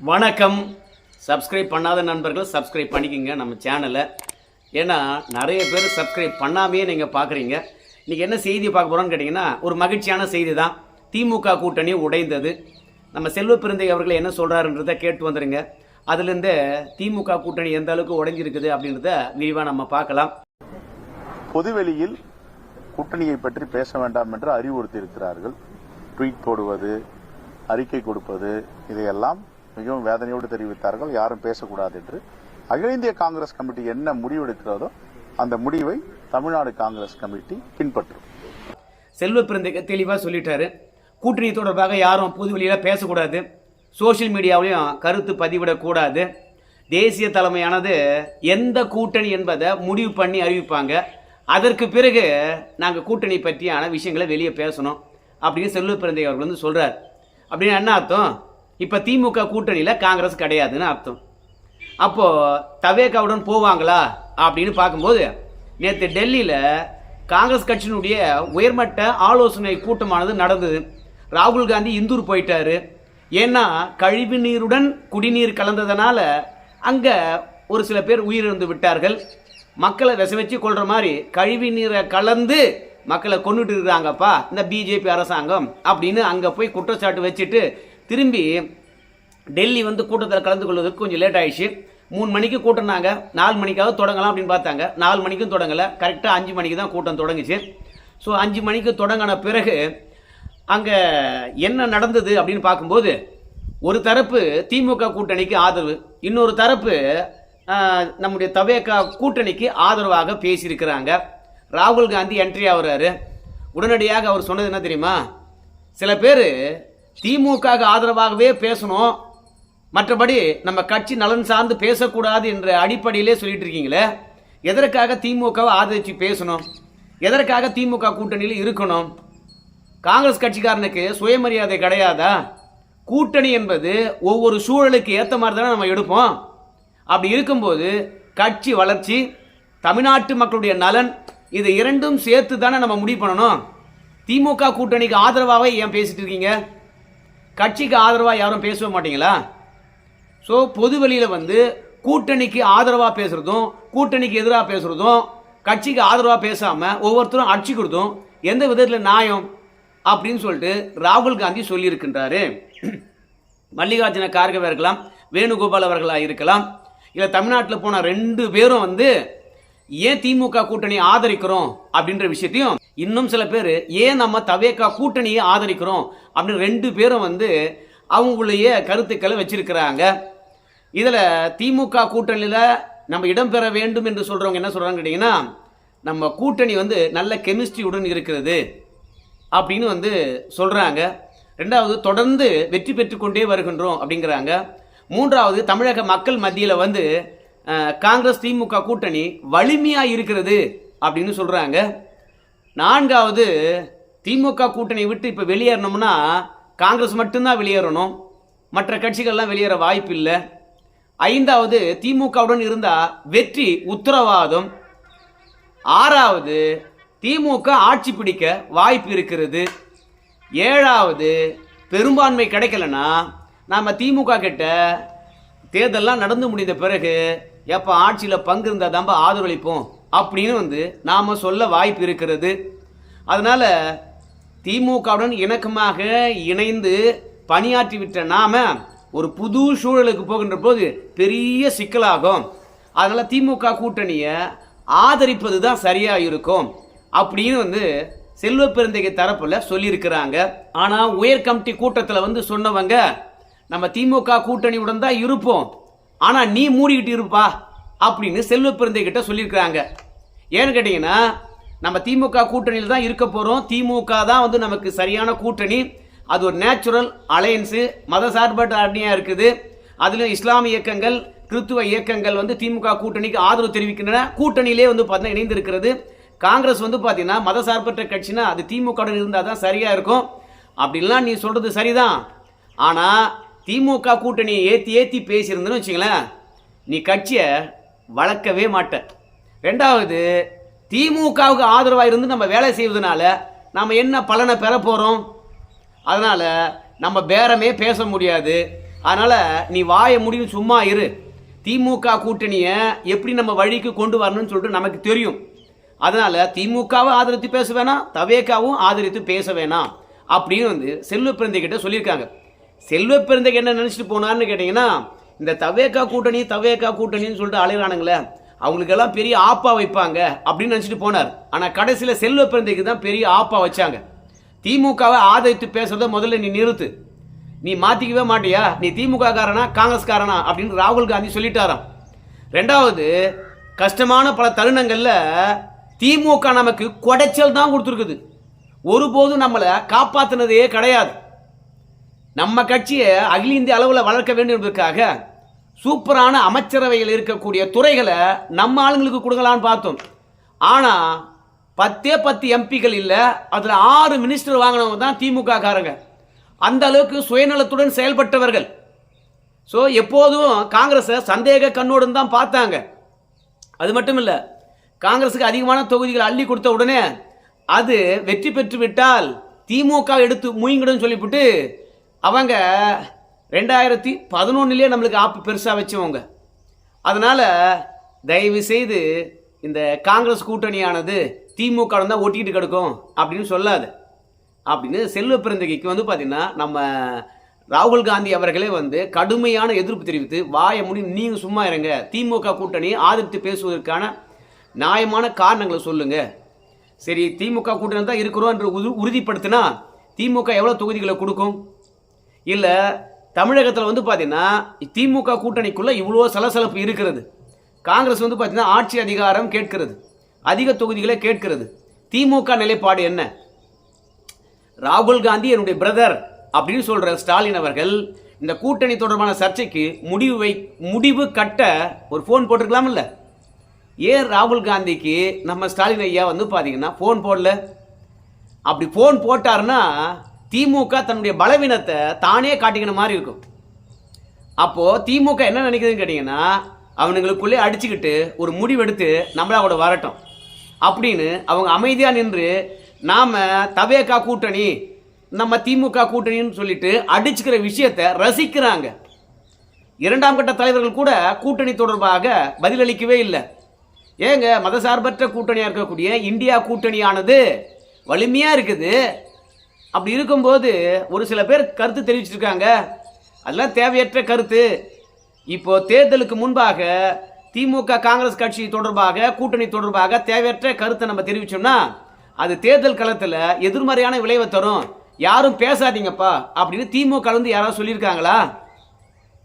வணக்கம். சப்ஸ்கிரைப் பண்ணாத நண்பர்கள் சப்ஸ்கிரைப் பண்ணிக்கோங்க நம்ம சேனலை ஏன்னா நிறைய பேர் சப்ஸ்கிரைப் பண்ணாமையே நீங்கள் பார்க்குறீங்க இன்றைக்கி என்ன செய்தி பார்க்க போகிறோம்னு கேட்டிங்கன்னா ஒரு மகிழ்ச்சியான செய்தி தான் திமுக கூட்டணி உடைந்தது. நம்ம செல்வ பிறந்தை அவர்கள் என்ன சொல்கிறாருன்றதை கேட்டு வந்துடுங்க அதுலேருந்து திமுக கூட்டணி எந்த அளவுக்கு உடைஞ்சிருக்குது அப்படின்றத விரிவாக நம்ம பார்க்கலாம். பொதுவெளியில் கூட்டணியை பற்றி பேச வேண்டாம் என்று அறிவுறுத்தி இருக்கிறார்கள் ட்வீட் போடுவது அறிக்கை கொடுப்பது இதையெல்லாம் மிகவும் வேதனையோடு தெரிவித்தார்கள். யாரும் பேசக்கூடாது என்று. அகில இந்திய காங்கிரஸ் கமிட்டி என்ன முடிவெடுக்கிறதோ அந்த முடிவை தமிழ்நாடு காங்கிரஸ் கமிட்டி பின்பற்றும். செல்வ பிறந்தைக்கு தெளிவாக சொல்லிட்டாரு. கூட்டணி தொடர்பாக யாரும் பொது வெளியில் பேசக்கூடாது. சோஷியல் மீடியாவிலையும் கருத்து பதிவிடக்கூடாது. தேசிய தலைமையானது எந்த கூட்டணி என்பதை முடிவு பண்ணி அறிவிப்பாங்க. அதற்கு பிறகு நாங்கள் கூட்டணி பற்றியான விஷயங்களை வெளியே பேசணும் அப்படின்னு செல்வ பிறந்தை அவர்கள் வந்து சொல்கிறார் அப்படின்னு என்ன அர்த்தம்? இப்போ திமுக கூட்டணியில் காங்கிரஸ் கிடையாதுன்னு அர்த்தம். அப்போது தவேகாவுடன் போவாங்களா அப்படின்னு பார்க்கும்போது நேற்று டெல்லியில் காங்கிரஸ் கட்சியினுடைய உயர்மட்ட ஆலோசனை கூட்டமானது நடந்தது. ராகுல் காந்தி இந்தூர் போயிட்டாரு. ஏன்னா கழிவு நீருடன் குடிநீர் கலந்ததுனால அங்கே ஒரு சில பேர் உயிரிழந்து விட்டார்கள். மக்களை விச வச்சு கொள்கிற மாதிரி கழிவு நீரை கலந்து மக்களை கொண்டுட்டு இருக்கிறாங்கப்பா இந்த பிஜேபி அரசாங்கம் அப்படின்னு அங்கே போய் குற்றச்சாட்டு வச்சுட்டு திரும்பி டெல்லி வந்து கூட்டத்தில் கலந்து கொள்வதற்கு கொஞ்சம் லேட் ஆயிடுச்சு. மூணு மணிக்கு கூட்டினாங்க நாலு மணிக்காவது தொடங்கலாம் அப்படின்னு பார்த்தாங்க. நாலு மணிக்கும் தொடங்கலை. கரெக்டாக அஞ்சு மணிக்கு தான் கூட்டம் தொடங்குச்சு. ஸோ அஞ்சு மணிக்கு தொடங்கின பிறகு அங்கே என்ன நடந்தது அப்படின்னு பார்க்கும்போது ஒரு தரப்பு திமுக கூட்டணிக்கு ஆதரவு இன்னொரு தரப்பு நம்முடைய தவேக்கா கூட்டணிக்கு ஆதரவாக பேசியிருக்கிறாங்க. ராகுல் காந்தி என்ட்ரி ஆகுறாரு. உடனடியாக அவர் சொன்னது என்ன தெரியுமா? சில பேர் திமுக ஆதரவாகவே பேசணும். மற்றபடி நம்ம கட்சி நலன் சார்ந்து பேசக்கூடாது என்ற அடிப்படையிலே சொல்லிட்டு இருக்கீங்களே எதற்காக திமுகவை ஆதரித்து பேசணும்? எதற்காக திமுக கூட்டணியில் இருக்கணும்? காங்கிரஸ் கட்சிக்காரனுக்கு சுயமரியாதை கிடையாதா? கூட்டணி என்பது ஒவ்வொரு சூழலுக்கு ஏற்ற மாதிரி தானே நம்ம எடுப்போம். அப்படி இருக்கும்போது கட்சி வளர்ச்சி தமிழ்நாட்டு மக்களுடைய நலன் இது இரண்டும் சேர்த்து தானே நம்ம முடிவு பண்ணணும்? திமுக கூட்டணிக்கு ஆதரவாகவே ஏன் பேசிட்டு இருக்கீங்க? கட்சிக்கு ஆதரவாக யாரும் பேசவே மாட்டீங்களா? ஸோ பொது வெளியில் வந்து கூட்டணிக்கு ஆதரவாக பேசுகிறதும் கூட்டணிக்கு எதிராக பேசுகிறதும் கட்சிக்கு ஆதரவாக பேசாமல் ஒவ்வொருத்தரும் அடிச்சுக்கிறதும் எந்த விதத்தில் நியாயம் அப்படின்னு சொல்லிட்டு ராகுல் காந்தி சொல்லியிருக்கின்றாரு. மல்லிகார்ஜுன கார்கவே இருக்கலாம் வேணுகோபால் அவர்களாக இருக்கலாம் இல்லை தமிழ்நாட்டில் போன ரெண்டு பேரும் வந்து ஏன் திமுக கூட்டணி ஆதரிக்கிறோம் அப்படின்ற விஷயத்தையும் இன்னும் சில பேர் ஏன் நம்ம தவேகா கூட்டணியை ஆதரிக்கிறோம் அப்படின்னு ரெண்டு பேரும் வந்து அவங்களுடைய கருத்துக்களை வச்சிருக்கிறாங்க. இதில் திமுக கூட்டணியில் நம்ம இடம்பெற வேண்டும் என்று சொல்கிறவங்க என்ன சொல்கிறாங்க கேட்டிங்கன்னா நம்ம கூட்டணி வந்து நல்ல கெமிஸ்ட்ரியுடன் இருக்கிறது அப்படின்னு வந்து சொல்கிறாங்க ரெண்டாவது தொடர்ந்து வெற்றி பெற்றுக்கொண்டே வருகின்றோம் அப்படிங்கிறாங்க. மூன்றாவது தமிழக மக்கள் மத்தியில் வந்து காங்கிரஸ் திமுக கூட்டணி வலிமையாக இருக்கிறது அப்படின்னு சொல்கிறாங்க நான்காவது திமுக கூட்டணி விட்டு இப்போ வெளியேறணும்னா காங்கிரஸ் மட்டும்தான் வெளியேறணும். மற்ற கட்சிகள்லாம் வெளியேற வாய்ப்பு இல்லை ஐந்தாவது திமுகவுடன் இருந்தால் வெற்றி உத்தரவாதம். ஆறாவது திமுக ஆட்சி பிடிக்க வாய்ப்பு இருக்கிறது. ஏழாவது பெரும்பான்மை கிடைக்கலன்னா நாம் திமுக கிட்ட தேர்தல்லாம் நடந்து முடிந்த பிறகு எப்போ ஆட்சியில் பங்கு இருந்தால் தான்பா ஆதரவளிப்போம் அப்படின்னு வந்து நாம் சொல்ல வாய்ப்பு இருக்கிறது. அதனால் திமுகவுடன் இணக்கமாக இணைந்து பணியாற்றி விட்ட ஒரு புது சூழலுக்கு போகின்ற போது பெரிய சிக்கலாகும். அதனால் திமுக கூட்டணியை ஆதரிப்பது தான் சரியாக இருக்கும் அப்படின்னு வந்து செல்வ பெருந்தகை தரப்பில் சொல்லியிருக்கிறாங்க. ஆனால் உயர் கமிட்டி கூட்டத்தில் வந்து சொன்னவங்க நம்ம திமுக கூட்டணியுடன் தான் இருப்போம். ஆனால் நீ மூடிக்கிட்டு இருப்பா. அப்படின்னு செல்வ பெருந்தை கிட்ட சொல்லியிருக்கிறாங்க. ஏன்னு கேட்டிங்கன்னா நம்ம திமுக கூட்டணியில் தான் இருக்க போகிறோம் திமுக தான் வந்து நமக்கு சரியான கூட்டணி. அது ஒரு நேச்சுரல் அலையன்ஸு மதசார்பற்ற அணியாக இருக்குது. அதில் இஸ்லாமிய இயக்கங்கள் கிறித்துவ இயக்கங்கள் வந்து திமுக கூட்டணிக்கு ஆதரவு தெரிவிக்கின்றன. கூட்டணியிலே வந்து பார்த்தீங்கன்னா இணைந்திருக்கிறது. காங்கிரஸ் வந்து பார்த்தீங்கன்னா மதசார்பற்ற கட்சினா அது திமுகவுடன் இருந்தால் தான் சரியாக இருக்கும். அப்படின்லாம் நீ சொல்கிறது சரிதான். ஆனால் திமுக கூட்டணியை ஏற்றி ஏற்றி பேசியிருந்தேன்னு வச்சுங்களேன் நீ கட்சியை வளர்க்கவே மாட்டேன். ரெண்டாவது திமுகவுக்கு ஆதரவாக இருந்து நம்ம வேலை செய்வதனால நம்ம என்ன பலனை பெற போகிறோம் அதனால் நம்ம பேரமே பேச முடியாது. அதனால் நீ வாய முடியும் சும்மா இரு. திமுக கூட்டணியை எப்படி நம்ம வழிக்கு கொண்டு வரணும்னு சொல்லிட்டு நமக்கு தெரியும். அதனால் திமுகவை ஆதரித்து பேச வேணாம் தவேக்காவும் ஆதரித்து பேச வேணாம் அப்படின்னு வந்து செல்வ பிறந்தைகிட்ட சொல்லியிருக்காங்க. செல்வ பிறந்தைக்கு என்ன நினச்சிட்டு போனார்னு கேட்டிங்கன்னா இந்த தவேக்கா கூட்டணி தவேக்கா கூட்டணின்னு சொல்லிட்டு அலைகிறானுங்களே அவங்களுக்கெல்லாம் பெரிய ஆப்பா வைப்பாங்க அப்படின்னு நினச்சிட்டு போனார். ஆனால் கடைசியில் செல்வ பிறந்தைக்கு தான் பெரிய ஆப்பா வச்சாங்க. திமுகவை ஆதரித்து பேசுறத முதல்ல நீ நிறுத்து. நீ மாற்றிக்கவே மாட்டியா? நீ திமுக காரனா காங்கிரஸ்காரனா அப்படின்னு ராகுல் காந்தி சொல்லிட்டாராம். ரெண்டாவது கஷ்டமான பல தருணங்களில் திமுக நமக்கு குடைச்சல் தான் கொடுத்துருக்குது. ஒருபோதும் நம்மளை காப்பாற்றுனதே கிடையாது. நம்ம கட்சியை அகில இந்திய அளவில் வளர்க்க வேண்டும் என்பதற்காக சூப்பரான அமைச்சரவையில் இருக்கக்கூடிய துறைகளை நம்ம ஆளுங்களுக்கு கொடுக்கலான்னு பார்த்தோம். ஆனால் பத்தே பத்து எம்பிகள் இல்லை அதில் ஆறு மினிஸ்டர் வாங்கினவங்க தான் திமுக காரங்க அந்த அளவுக்கு சுயநலத்துடன் செயல்பட்டவர்கள். ஸோ எப்போதும் காங்கிரஸை சந்தேக கண்ணோடு தான் பார்த்தாங்க. அது மட்டும் இல்லை காங்கிரஸுக்கு அதிகமான தொகுதிகளை அள்ளி கொடுத்த உடனே அது வெற்றி பெற்று விட்டால் திமுக எடுத்து முயங்கிடும் சொல்லிவிட்டு அவங்க ரெண்டாயிரத்தி பதினொன்னுலேயே நம்மளுக்கு ஆப்பு பெருசாக வச்சவங்க அதனால் தயவு செய்து இந்த காங்கிரஸ் கூட்டணியானது திமுக தான் ஒட்டிக்கிட்டு கிடக்கும் அப்படின்னு சொல்லாது. அப்படின்னு செல்வ பிறந்தகைக்கு வந்து பார்த்திங்கன்னா நம்ம ராகுல் காந்தி அவர்களே வந்து கடுமையான எதிர்ப்பு தெரிவித்து வாயை முடி நீங்கள் சும்மா இருங்க. திமுக கூட்டணியை ஆதரித்து பேசுவதற்கான நியாயமான காரணங்களை சொல்லுங்கள் சரி திமுக கூட்டணி தான் இருக்கிறோம் என்று உறுதிப்படுத்தினா திமுக எவ்வளோ தொகுதிகளை கொடுக்கும்? இல்லை தமிழகத்தில் வந்து பார்த்தீங்கன்னா திமுக கூட்டணிக்குள்ளே இவ்வளோ சலசலப்பு இருக்கிறது. காங்கிரஸ் வந்து பார்த்தீங்கன்னா ஆட்சி அதிகாரம் கேட்கிறது. அதிக தொகுதிகளை கேட்கிறது. திமுக நிலைப்பாடு என்ன? ராகுல் காந்தி என்னுடைய பிரதர் அப்படின்னு சொல்கிற ஸ்டாலின் அவர்கள் இந்த கூட்டணி தொடர்பான சர்ச்சைக்கு முடிவு வை முடிவு கட்ட ஒரு ஃபோன் போட்டிருக்கலாம்ல. ஏன் ராகுல் காந்திக்கு நம்ம ஸ்டாலின் ஐயா வந்து பார்த்தீங்கன்னா ஃபோன் போடல? அப்படி ஃபோன் போட்டாருன்னா திமுக தன்னுடைய பலவீனத்தை தானே காட்டிக்கிற மாதிரி இருக்கும். அப்போது திமுக என்ன நினைக்குதுன்னு கேட்டிங்கன்னா அவனுங்களுக்குள்ளே அடிச்சுக்கிட்டு ஒரு முடிவெடுத்து நம்மளா கூட வரட்டும். அப்படின்னு அவங்க அமைதியாக நின்று நாம் தவேகா கூட்டணி நம்ம திமுக கூட்டணின்னு சொல்லிட்டு அடிச்சுக்கிற விஷயத்தை ரசிக்கிறாங்க. இரண்டாம் கட்ட தலைவர்கள் கூட கூட்டணி தொடர்பாக பதிலளிக்கவே இல்லை. ஏங்க மதசார்பற்ற கூட்டணியாக இருக்கக்கூடிய இந்தியா கூட்டணியானது வலிமையாக இருக்குது. அப்படி இருக்கும்போது ஒரு சில பேர் கருத்து தெரிவிச்சிருக்காங்க. அதெல்லாம் தேவையற்ற கருத்து. இப்போ தேர்தலுக்கு முன்பாக திமுக காங்கிரஸ் கட்சி தொடர்பாக கூட்டணி தொடர்பாக தேவையற்ற கருத்தை நம்ம தெரிவிச்சோம்னா அது தேர்தல் களத்தில் எதிர்மறையான விளைவை தரும். யாரும் பேசாதீங்கப்பா அப்படின்னு திமுக வந்து யாராவது சொல்லியிருக்காங்களா?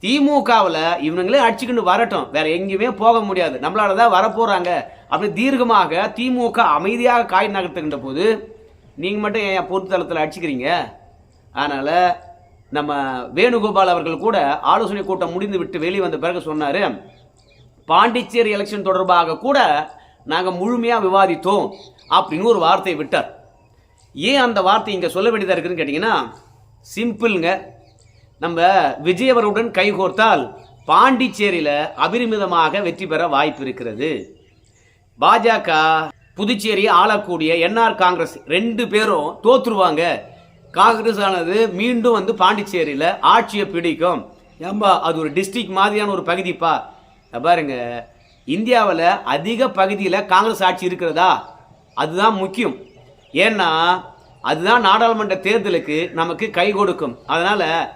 திமுகவில் இவனுங்களே அடிச்சுக்கிட்டு வரட்டும். வேற எங்கேயுமே போக முடியாது. நம்மளால தான் வரப்போகிறாங்க அப்படி தீர்க்கமாக திமுக அமைதியாக காய் நகர்த்துகின்ற போது நீங்கள் மட்டும் என் பொறுத்தளத்தில் அடிச்சுக்கிறீங்க? அதனால் நம்ம வேணுகோபால் அவர்கள் கூட ஆலோசனை கூட்டம் முடிந்து விட்டு வெளியே வந்த பிறகு சொன்னார் பாண்டிச்சேரி எலெக்ஷன் தொடர்பாக கூட நாங்கள் முழுமையாக விவாதித்தோம் அப்படின்னு ஒரு வார்த்தையை விட்டார். ஏன் அந்த வார்த்தை இங்கே சொல்ல வேண்டியதாக இருக்குதுன்னு கேட்டிங்கன்னா சிம்பிளுங்க. நம்ம விஜயவருடன் கைகோர்த்தால் பாண்டிச்சேரியில் அபரிமிதமாக வெற்றி பெற வாய்ப்பு இருக்கிறது. பாஜக புதுச்சேரி ஆளக்கூடிய என்ஆர் காங்கிரஸ் ரெண்டு பேரும் தோத்துருவாங்க. காங்கிரஸ் ஆனது மீண்டும் வந்து பாண்டிச்சேரியில் ஆட்சியை பிடிக்கும். ஏம்பா அது ஒரு டிஸ்ட்ரிக்ட் மாதிரியான ஒரு பகுதிப்பா. பாருங்க இந்தியாவில் அதிக பகுதியில் காங்கிரஸ் ஆட்சி இருக்கிறதா? அதுதான் முக்கியம். ஏன்னா அதுதான் நாடாளுமன்ற தேர்தலுக்கு நமக்கு கை கொடுக்கும். அதனால்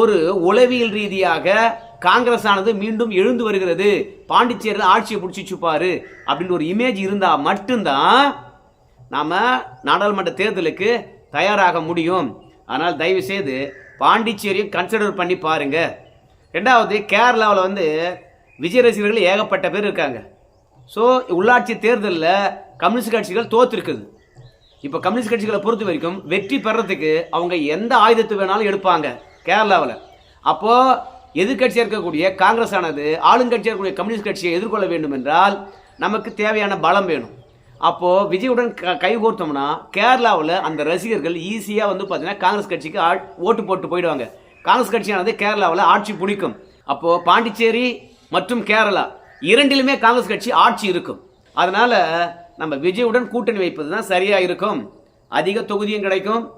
ஒரு உளவியல் ரீதியாக காங்கிரஸ் ஆனது மீண்டும் எழுந்து வருகிறது. பாண்டிச்சேரியில் ஆட்சியை பிடிச்சி அப்படின்ற அப்படின்னு ஒரு இமேஜ் இருந்தால் மட்டும்தான் நாம் நாடாளுமன்ற தேர்தலுக்கு தயாராக முடியும். ஆனால் தயவு செய்து கன்சிடர் பண்ணி பாருங்க. ரெண்டாவது கேரளாவில் வந்து விஜய் ரசிகர்கள் ஏகப்பட்ட பேர் இருக்காங்க. ஸோ உள்ளாட்சி தேர்தலில் கம்யூனிஸ்ட் கட்சிகள் தோத்துருக்குது. இப்போ கம்யூனிஸ்ட் கட்சிகளை பொறுத்த வரைக்கும் வெற்றி பெறத்துக்கு அவங்க எந்த ஆயுதத்தை வேணாலும் எடுப்பாங்க கேரளாவில். அப்போது எதிர்க்கட்சியாக இருக்கக்கூடிய காங்கிரஸ் ஆனது ஆளுங்கட்சியாக இருக்கக்கூடிய கம்யூனிஸ்ட் கட்சியை எதிர்கொள்ள வேண்டும் என்றால் நமக்கு தேவையான பலம் வேணும். அப்போது விஜயுடன் க கைகோர்த்தோம்னா கேரளாவில் அந்த ரசிகர்கள் ஈஸியாக வந்து பார்த்தீங்கன்னா காங்கிரஸ் கட்சிக்கு ஆ- ஓட்டு போட்டு போயிடுவாங்க. காங்கிரஸ் கட்சியானது கேரளாவில் ஆட்சி பிடிக்கும். அப்போது பாண்டிச்சேரி மற்றும் கேரளா இரண்டிலுமே காங்கிரஸ் கட்சி ஆட்சி இருக்கும். அதனால் நம்ம விஜயுடன் கூட்டணி வைப்பது தான் சரியாக இருக்கும். அதிக தொகுதியும் கிடைக்கும்.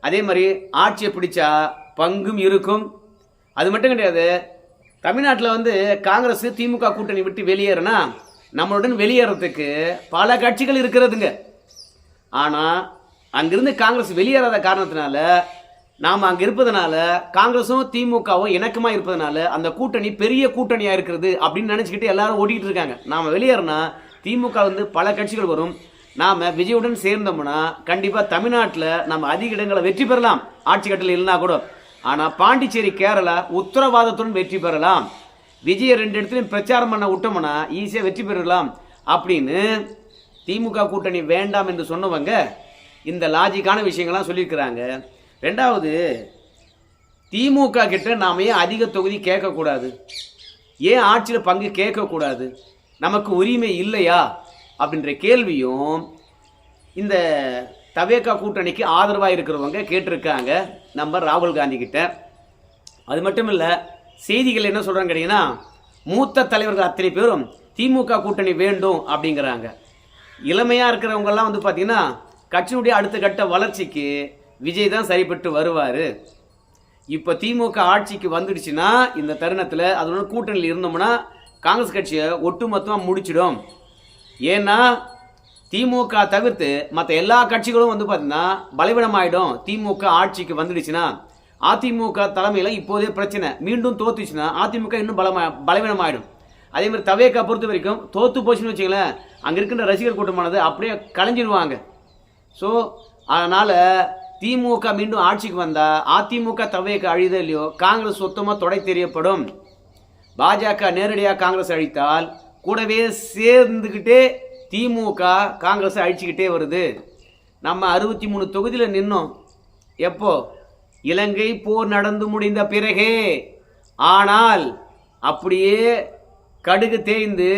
அதே மாதிரி ஆட்சியை பிடிச்சா பங்கும் இருக்கும். அது மட்டும் கிடையாது தமிழ்நாட்டில் வந்து காங்கிரஸ் திமுக கூட்டணி விட்டு வெளியேறினா நம்மளுடன் வெளியேறதுக்கு பல கட்சிகள் இருக்கிறதுங்க. ஆனால் அங்கிருந்து காங்கிரஸ் வெளியேறாத காரணத்தினால நாம் அங்கே இருப்பதனால காங்கிரஸும் திமுகவும் இணக்கமாக இருப்பதனால அந்த கூட்டணி பெரிய கூட்டணியாக இருக்கிறது அப்படின்னு நினச்சிக்கிட்டு எல்லாரும் ஓடிக்கிட்டு இருக்காங்க. நாம் வெளியேறினா திமுக வந்து பல கட்சிகள் வரும். நாம் விஜயுடன் சேர்ந்தோம்னா கண்டிப்பாக தமிழ்நாட்டில் நம்ம அதிக இடங்களை வெற்றி பெறலாம். ஆட்சி கட்டில் இல்லைனா கூட. ஆனால் பாண்டிச்சேரி கேரளா உத்தரவாதத்துடன் வெற்றி பெறலாம். விஜய ரெண்டு இடத்துலையும் பிரச்சாரம் பண்ண விட்டோம்னா ஈஸியாக வெற்றி பெறலாம் அப்படின்னு திமுக கூட்டணி வேண்டாம் என்று சொன்னவங்க இந்த லாஜிக்கான விஷயங்கள்லாம் சொல்லியிருக்கிறாங்க. ரெண்டாவது திமுக கிட்ட நாம ஏன் அதிக தொகுதி கேட்கக்கூடாது? ஏன் ஆட்சியில் பங்கு கேட்கக்கூடாது? நமக்கு உரிமை இல்லையா? அப்படின்ற கேள்வியும் இந்த தவேக்கா கூட்டணிக்கு ஆதரவாக இருக்கிறவங்க கேட்டிருக்காங்க. நம்ம ராகுல் காந்தி கிட்ட. அது மட்டும் இல்லை செய்திகள் என்ன சொல்கிறாங்க கேட்டிங்கன்னா மூத்த தலைவர்கள் அத்தனை பேரும் திமுக கூட்டணி வேண்டும் அப்படிங்கிறாங்க. இளமையாக இருக்கிறவங்கெல்லாம் வந்து பார்த்திங்கன்னா கட்சியினுடைய அடுத்த கட்ட வளர்ச்சிக்கு விஜய் தான் சரிப்பட்டு வருவார். இப்போ திமுக ஆட்சிக்கு வந்துடுச்சுன்னா இந்த தருணத்தில் அதனோட கூட்டணியில் இருந்தோம்னா காங்கிரஸ் கட்சியை ஒட்டுமொத்தமாக முடிச்சிடும். ஏன்னா திமுக தவிர்த்து மற்ற எல்லா கட்சிகளும் வந்து பார்த்தீங்கன்னா பலவீனமாயிடும் திமுக ஆட்சிக்கு வந்துடுச்சுன்னா அதிமுக தலைமையில் இப்போதே பிரச்சனை. மீண்டும் தோத்துச்சுன்னா அதிமுக இன்னும் பலமா பலவீனமாயிடும் அதே மாதிரி தவேக்கா பொறுத்த வரைக்கும் தோத்து போச்சுன்னு வச்சுங்களேன் அங்கே இருக்கின்ற ரசிகர் கூட்டமானது அப்படியே கலைஞ்சிடுவாங்க ஸோ அதனால் திமுக மீண்டும் ஆட்சிக்கு வந்தால் அதிமுக தவையக்க அழிதோ இல்லையோ காங்கிரஸ் சுத்தமாக தொடை தெரியப்படும். பாஜக நேரடியாக காங்கிரஸ் அழித்தால் கூடவே சேர்ந்துக்கிட்டே திமுக காங்கிரஸ் அழிச்சிக்கிட்டே வருது. நம்ம அறுபத்தி மூணு தொகுதியில் நின்னோம். எப்போ? இலங்கை போர் நடந்து முடிந்த பிறகே. ஆனால் அப்படியே கடுகு தேய்ந்து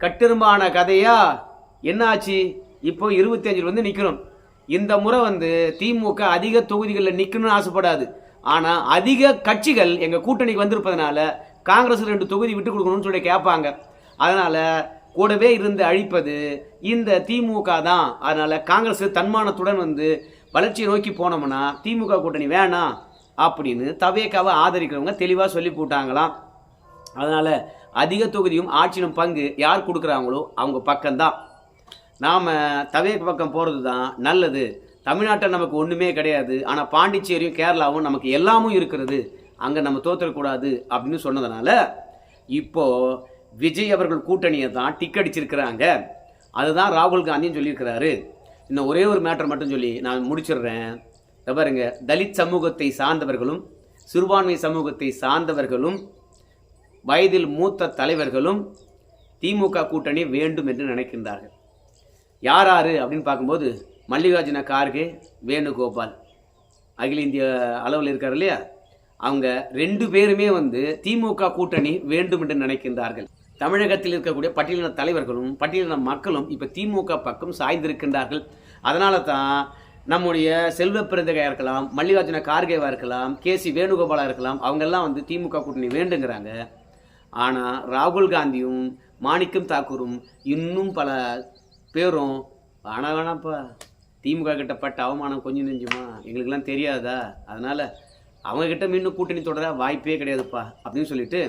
கட்டெரும்பான கதையா? என்னாச்சு? இப்போ இருபத்தஞ்சில் வந்து நிற்கிறோம் இந்த முறை வந்து திமுக அதிக தொகுதிகளில் நிற்கணும்னு ஆசைப்படாது. ஆனால் அதிக கட்சிகள் எங்கள் கூட்டணிக்கு வந்திருப்பதனால காங்கிரஸ் ரெண்டு தொகுதி விட்டு கொடுக்கணும்னு சொல்லி கேட்பாங்க. அதனால் கூடவே இருந்து அழிப்பது இந்த திமுக தான். அதனால் காங்கிரஸ் தன்மானத்துடன் வந்து வளர்ச்சியை நோக்கி போனோம்னா திமுக கூட்டணி வேணாம் அப்படின்னு தவேக்காவை ஆதரிக்கிறவங்க தெளிவாக சொல்லி போட்டாங்களாம். அதனால் அதிக தொகுதியும் ஆட்சியிலும் பங்கு யார் கொடுக்குறாங்களோ அவங்க பக்கம்தான். நாம் தவேக்க பக்கம் போகிறது தான் நல்லது. தமிழ்நாட்டில் நமக்கு ஒன்றுமே கிடையாது. ஆனால் பாண்டிச்சேரியும் கேரளாவும் நமக்கு எல்லாமும் இருக்கிறது. அங்கே நம்ம தோற்றக்கூடாது அப்படின்னு சொன்னதுனால இப்போது விஜய் அவர்கள் கூட்டணியை தான் டிக் அடிச்சிருக்கிறாங்க. அதுதான் ராகுல் காந்தியும் சொல்லியிருக்கிறாரு. இன்னும் ஒரே ஒரு மேட்டர் மட்டும் சொல்லி நான் முடிச்சிடுறேன். பாருங்க. தலித் சமூகத்தை சார்ந்தவர்களும் சிறுபான்மை சமூகத்தை சார்ந்தவர்களும் வயதில் மூத்த தலைவர்களும் திமுக கூட்டணி வேண்டும் என்று நினைக்கின்றார்கள். யார் யார் அப்படின்னு பார்க்கும்போது மல்லிகார்ஜுன கார்கே வேணுகோபால். அகில இந்திய அளவில் இருக்கார் இல்லையா? அவங்க ரெண்டு பேருமே வந்து திமுக கூட்டணி வேண்டும் என்று நினைக்கின்றார்கள். தமிழகத்தில் இருக்கக்கூடிய பட்டியலின தலைவர்களும் பட்டியலின மக்களும் இப்போ திமுக பக்கம் சாய்ந்திருக்கின்றார்கள். அதனால தான் நம்முடைய செல்வ பிறந்தகையாக இருக்கலாம் மல்லிகார்ஜுன கார்கேவாக இருக்கலாம் கே சி வேணுகோபாலாக இருக்கலாம் அவங்கெல்லாம் வந்து திமுக கூட்டணி வேண்டுங்கிறாங்க. ஆனால் ராகுல் காந்தியும் மாணிக்கம் தாக்கூரும் இன்னும் பல பேரும் ஆனால் வேணாப்பா திமுக கிட்ட பட்ட அவமானம் கொஞ்சம் நெஞ்சுமா? எங்களுக்கெல்லாம் தெரியாதா? அதனால் அவங்ககிட்ட மீண்டும் கூட்டணி தொடர வாய்ப்பே கிடையாதுப்பா அப்படின்னு சொல்லிட்டு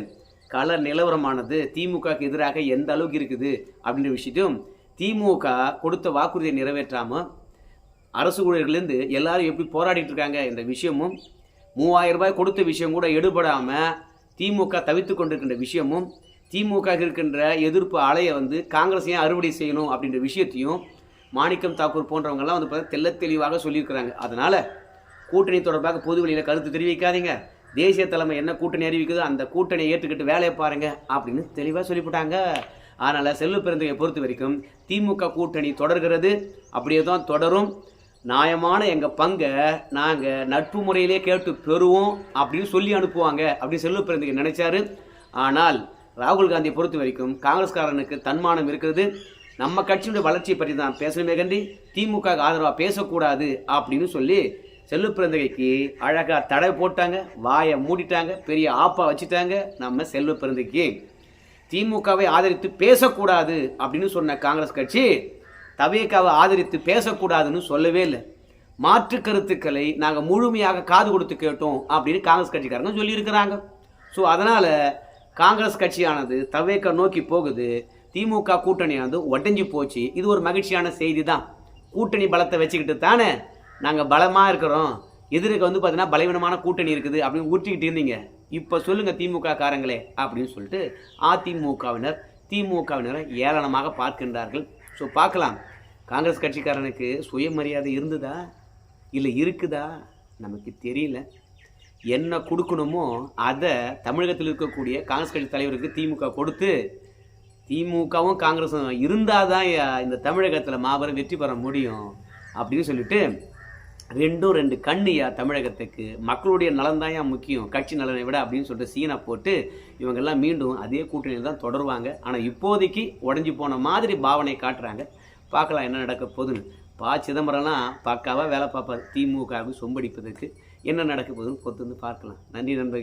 கள நிலவரமானது திமுகக்கு எதிராக எந்த அளவுக்கு இருக்குது அப்படின்ற விஷயத்தையும் திமுக கொடுத்த வாக்குறுதியை நிறைவேற்றாமல் அரசு ஊழியர்கள்லேருந்து எல்லாரும் எப்படி போராடிட்டு இருக்காங்க என்ற விஷயமும் மூவாயிரம் ரூபாய் கொடுத்த விஷயம் கூட எடுபடாமல் திமுக தவித்து கொண்டிருக்கின்ற விஷயமும் திமுக இருக்கின்ற எதிர்ப்பு அலையை வந்து காங்கிரஸ் ஏன் அறுவடை செய்யணும் அப்படின்ற விஷயத்தையும் மாணிக்கம் தாக்கூர் போன்றவங்கெல்லாம் வந்து பார்த்தா தெல்ல தெளிவாக சொல்லியிருக்கிறாங்க. அதனால் கூட்டணி தொடர்பாக பொதுவெளியில் கருத்து தெரிவிக்காதீங்க. தேசிய தலைமை என்ன கூட்டணி அறிவிக்குதோ அந்த கூட்டணியை ஏற்றுக்கிட்டு வேலையை பாருங்க அப்படின்னு தெளிவாக சொல்லிவிட்டாங்க. அதனால் செல்லு பெருந்தகையை பொறுத்த வரைக்கும் திமுக கூட்டணி தொடர்கிறது. அப்படியே தான் தொடரும். நியாயமான எங்கள் பங்கை நாங்கள் நட்பு முறையிலே கேட்டு பெறுவோம் அப்படின்னு சொல்லி அனுப்புவாங்க அப்படின்னு செல்வ பெருந்தகை நினைச்சாரு. ஆனால் ராகுல் காந்தியை பொறுத்த வரைக்கும் காங்கிரஸ்காரனுக்கு தன்மானம் இருக்கிறது. நம்ம கட்சியுடைய வளர்ச்சியை பற்றி தான் பேசணுமே கண்டி திமுக ஆதரவாக பேசக்கூடாது அப்படின்னு சொல்லி செல்லு பிறந்தகைக்கு அழகாக தடை போட்டாங்க வாயை மூடிட்டாங்க பெரிய ஆப்பா வச்சுட்டாங்க நம்ம செல்லு பிறந்தகைக்கு திமுகவை ஆதரித்து பேசக்கூடாது அப்படின்னு சொன்ன காங்கிரஸ் கட்சி தவேக்காவை ஆதரித்து பேசக்கூடாதுன்னு சொல்லவே இல்லை. மாற்று கருத்துக்களை நாங்கள் முழுமையாக காது கொடுத்து கேட்டோம் அப்படின்னு காங்கிரஸ் கட்சிக்காரங்க சொல்லியிருக்கிறாங்க. ஸோ அதனால் காங்கிரஸ் கட்சியானது தவேக்க நோக்கி போகுது. திமுக கூட்டணியானது உடஞ்சி போச்சு. இது ஒரு மகிழ்ச்சியான செய்தி தான் கூட்டணி பலத்தை வச்சுக்கிட்டு தானே நாங்கள் பலமாக இருக்கிறோம். எதிர்க்க வந்து பார்த்தீங்கன்னா பலவீனமான கூட்டணி இருக்குது அப்படின்னு ஊற்றிக்கிட்டு இருந்தீங்க. இப்போ சொல்லுங்கள் திமுக காரங்களே அப்படின்னு சொல்லிட்டு அதிமுகவினர் திமுகவினரை ஏளனமாக பார்க்கின்றார்கள். ஸோ பார்க்கலாம். காங்கிரஸ் கட்சிக்காரனுக்கு சுயமரியாதை இருந்ததா? இல்லை இருக்குதா? நமக்கு தெரியல. என்ன கொடுக்கணுமோ அதை தமிழகத்தில் இருக்கக்கூடிய காங்கிரஸ் கட்சி தலைவருக்கு திமுக கொடுத்து திமுகவும் காங்கிரஸும் இருந்தால் தான் இந்த தமிழகத்தில் மாபெரும் வெற்றி பெற முடியும் அப்படின்னு சொல்லிட்டு ரெண்டும் ரெண்டு கண்ணுயா தமிழகத்துக்கு மக்களுடைய நலன் தான் முக்கியம். கட்சி நலனை விட அப்படின்னு சொல்லிட்டு சீனை போட்டு இவங்கெல்லாம் மீண்டும் அதே கூட்டணியில் தான் தொடருவாங்க. ஆனால் இப்போதைக்கு உடஞ்சி போன மாதிரி பாவனை காட்டுறாங்க. பார்க்கலாம் என்ன நடக்க போகுதுன்னு. பா. சிதம்பரம்லாம் பக்காவாக வேலை பார்ப்பார். திமுகவுக்கு சொம்படிப்பதற்கு என்ன நடக்க போகுதுன்னு பொறுத்து வந்து பார்க்கலாம். நன்றி நண்பர்கள்.